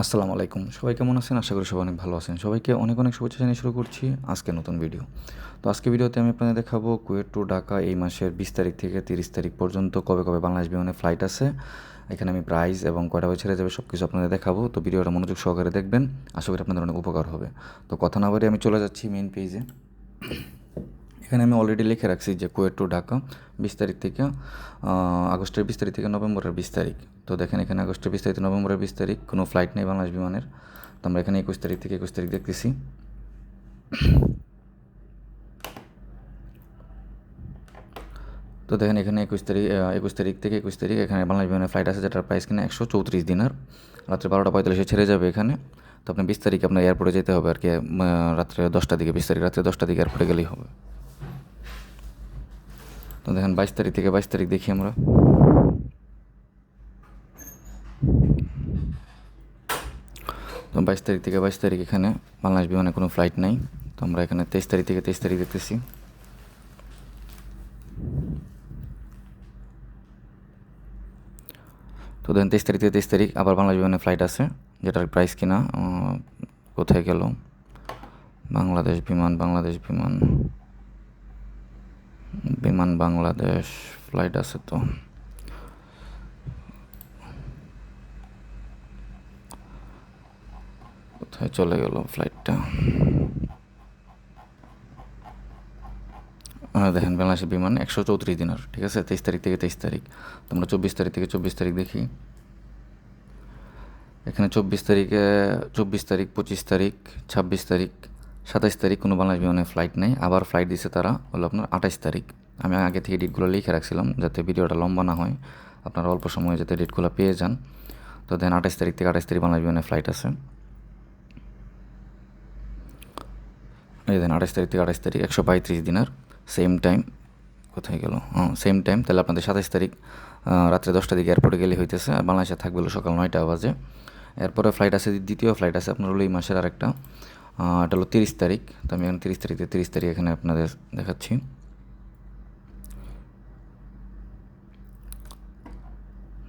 আসসালামু আলাইকুম। সবাই কেমন আছেন? আশা করি সবাই অনেক ভালো আছেন। সবাইকে অনেক অনেক শুভেচ্ছা জানিয়ে শুরু করছি আজকে নতুন ভিডিও তো আজকে ভিডিওতে আমি আপনাদের দেখাবো কুয়েট টু ঢাকা এই মাসের বিশ তারিখ থেকে তিরিশ তারিখ পর্যন্ত কবে কবে বাংলাদেশ বিমানে ফ্লাইট আছে, এখানে আমি প্রাইস এবং কয়টা বই ছেড়ে যাবে সব কিছু আপনাদের দেখাবো। তো ভিডিওটা মনোযোগ সহকারে দেখবেন। আশা করি আপনাদের অনেক উপকার হবে। তো কথা না বাড়ি আমি চলে যাচ্ছি মেন পেজে এখানে আমি অলরেডি লিখে রাখছি যে কুয়েট টু ঢাকা বিশ তারিখ থেকে আগস্টের বিশ তারিখ থেকে নভেম্বরের বিশ তারিখ। তো দেখেন এখানে আগস্টের বিশ তারিখ, নভেম্বরের বিশ তারিখ, কোনো ফ্লাইট নেই বাংলাদেশ বিমানের। তো আমরা এখানে একুশ তারিখ থেকে একুশ তারিখ দেখতেছি। তো দেখেন এখানে একুশ তারিখ একুশ তারিখ থেকে একুশ তারিখ এখানে বাংলাদেশ বিমানের ফ্লাইট আছে, যেটার প্রাইস কিনা একশো চৌত্রিশ দিনার। রাত্রে বারোটা পঁয়তাল্লিশে ছেড়ে যাবে এখানে। তো আপনি বিশ তারিখ আপনার এয়ারপোর্টে যেতে হবে আর কি রাত্রে দশটার দিকে, বিশ তারিখ রাত্রে দশটার দিকে এয়ারপোর্টে গেলেই হবে। তো দেখেন বাইশ তারিখ থেকে বাইশ তারিখ দেখি আমরা। তো বাইশ তারিখ থেকে বাইশ তারিখ এখানে বাংলাদেশ বিমানে কোনো ফ্লাইট নাই। তো আমরা এখানে তেইশ তারিখ থেকে তেইশ তারিখ দেখতেছি। তো দেখেন, তেইশ তারিখ থেকে তেইশ তারিখ আবার বাংলাদেশ বিমানে ফ্লাইট আছে, যেটার প্রাইস কিনা কোথায় গেল? বাংলাদেশ বিমান বাংলাদেশ বিমান বিমান বাংলাদেশ ফ্লাইট আছে তো। কোথায় চলে গেল ফ্লাইটটা দেখেন, বাংলাদেশের বিমান একশো চৌত্রিশ দিনের, ঠিক আছে? তেইশ তারিখ থেকে তেইশ তারিখ। তো আমরা চব্বিশ তারিখ থেকে চব্বিশ তারিখ দেখি। এখানে চব্বিশ তারিখে, চব্বিশ তারিখ, পঁচিশ তারিখ, ছাব্বিশ তারিখ, সাতাইশ তারিখ কোনো বাংলাদেশ বিমানের ফ্লাইট নেই। আবার ফ্লাইট দিছে তারা হলো আপনার আঠাইশ তারিখ। আমি আগে থেকে ডেটগুলো লিখে রাখছিলাম যাতে ভিডিওটা লম্বা না হয়। আপনারা অল্প সময়ে যাতে ডেটগুলো পেয়ে যান। তো দেন আঠাইশ তারিখ থেকে আঠাইশ তারিখ বাংলাদেশ বিমানের ফ্লাইট আছে। এই দেন আঠাইশ তারিখ থেকে আঠাইশ তারিখ, একশো পঁয়ত্রিশ দিনের সেম টাইম কোথায় গেল? হ্যাঁ সেম টাইম তাহলে আপনাদের সাতাইশ তারিখ রাত্রে দশটা দিকে এয়ারপোর্টে গেলে হইতেছে। আর বাংলাদেশে থাকবে সকাল নয়টা বাজে। এরপরে ফ্লাইট আছে, দ্বিতীয় ফ্লাইট আছে, আপনার হলো এই মাসের আরেকটা। এটা হলো তিরিশ তারিখ, তো আমি এখন তিরিশ তারিখ তিরিশ তারিখ এখানে আপনাদের দেখাচ্ছি।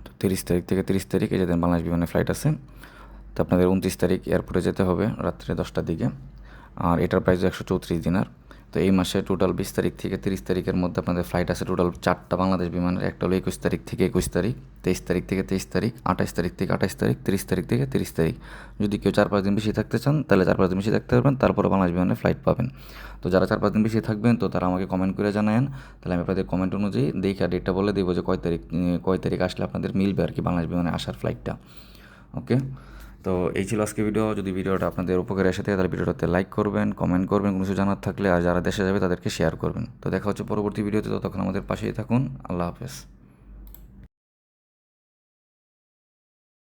তো তিরিশ তারিখ থেকে তিরিশ তারিখ, এই যে দেন বাংলাদেশ বিমানে ফ্লাইট আছে। তো আপনাদের উনত্রিশ তারিখ এয়ারপোর্টে যেতে হবে, রাত্রে দশটার দিকে। আর এটার প্রাইস একশো চৌত্রিশ দিনার। তো এই মাসে টোটাল বিশ তারিখ থেকে তিরিশ তারিখের মধ্যে আপনাদের ফ্লাইট আছে টোটাল চারটা বাংলাদেশ বিমানের, একটা হলো একুশ তারিখ থেকে একুশ তারিখ, তেইশ তারিখ থেকে তেইশ তারিখ, আঠাশ তারিখ থেকে আঠাশ তারিখ, তিরিশ তারিখ থেকে তিরিশ তারিখ। যদি কেউ চার পাঁচ দিন বেশি থাকতে চান, তাহলে চার পাঁচ দিন বেশি থাকতে পারবেন, তারপরে বাংলাদেশ বিমানের ফ্লাইট পাবেন। তো যারা চার পাঁচ দিন বেশি থাকবেন, তো তারা আমাকে কমেন্ট করে জানায়েন, তাহলে আমি আপনাদের কমেন্ট অনুযায়ী দেখে ডেটটা বলে দেবো যে কয় তারিখ কয় তারিখ আসলে আপনাদের মিলবে আর কি বাংলাদেশ বিমানে আসার ফ্লাইটটা ওকে তো এই ছিল আজকে ভিডিও যদি ভিডিওটা আপনাদের উপকারে এসে থাকে, তাহলে ভিডিওটাতে লাইক করবেন কমেন্ট করবেন, কোনো কিছু জানার থাকলে, আর যারা দেশে যাবে, তাদেরকে শেয়ার করবেন। তো দেখা হচ্ছে পরবর্তী ভিডিওতে ততক্ষণ আমাদের পাশেই থাকুন। আল্লাহ হাফেজ।